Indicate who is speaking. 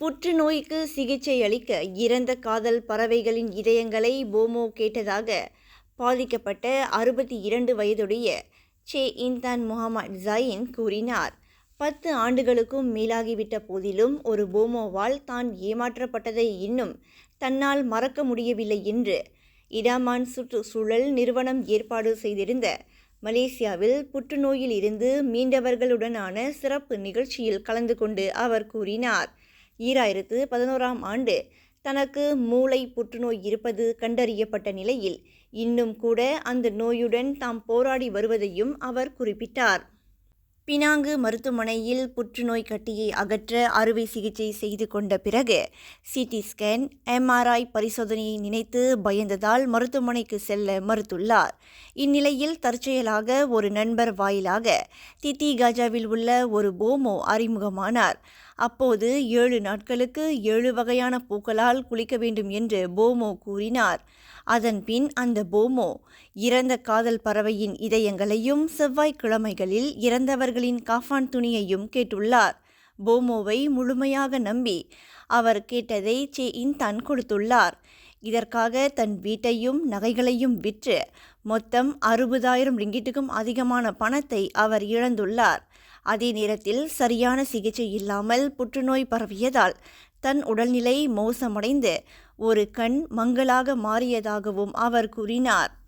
Speaker 1: புற்றுநோய்க்கு சிகிச்சை அளிக்க இறந்த காதல் பறவைகளின் இதயங்களை போமோ கேட்டதாக பாதிக்கப்பட்ட அறுபத்தி இரண்டு வயதுடைய சே இன்தான் முகமது ஜாயின் கூறினார். பத்து ஆண்டுகளுக்கும் மேலாகிவிட்ட போதிலும் ஒரு போமோவால் தான் ஏமாற்றப்பட்டதை இன்னும் தன்னால் மறக்க முடியவில்லை என்று இடாமான் சுற்றுச்சூழல் நிறுவனம் ஏற்பாடு செய்திருந்த மலேசியாவில் புற்றுநோயில் இருந்து மீண்டவர்களுடனான சிறப்பு நிகழ்ச்சியில் கலந்து கொண்டு அவர் கூறினார். ஈராயிரத்து பதினோராம் ஆண்டு தனக்கு மூளை புற்றுநோய் இருப்பது கண்டறியப்பட்ட நிலையில் இன்னும் கூட அந்த நோயுடன் தாம் போராடி வருவதையும் அவர் குறிப்பிட்டார். பினாங்கு மருத்துவமனையில் புற்றுநோய் கட்டியை அகற்ற அறுவை சிகிச்சை செய்து கொண்ட பிறகு சிடி ஸ்கேன் எம்ஆர்ஐ பரிசோதனையை நினைத்து பயந்ததால் மருத்துவமனைக்கு செல்ல மறுத்துள்ளார். இந்நிலையில் தற்செயலாக ஒரு நண்பர் வாயிலாக தித்தி காஜாவில் உள்ள ஒரு போமோ அறிமுகமானார். அப்போது ஏழு நாட்களுக்கு ஏழு வகையான பூக்களால் குளிக்க வேண்டும் என்று போமோ கூறினார். அதன் பின் அந்த போமோ இறந்த காதல் பறவையின் இதயங்களையும் செவ்வாய்க்கிழமைகளில் இறந்தவர்களின் காஃபான் துணியையும் கேட்டுள்ளார். போமோவை முழுமையாக நம்பி அவர் கேட்டதை சே இன்தான் கொடுத்துள்ளார். இதற்காக தன் வீட்டையும் நகைகளையும் விற்று மொத்தம் அறுபதாயிரம் ரிங்கிட்டுக்கும் அதிகமான பணத்தை அவர் இழந்துள்ளார். அதே நேரத்தில் சரியான சிகிச்சை இல்லாமல் புற்றுநோய் பரவியதால் தன் உடல்நிலை மோசமடைந்து ஒரு கண் மங்களாக மாறியதாகவும் அவர் கூறினார்.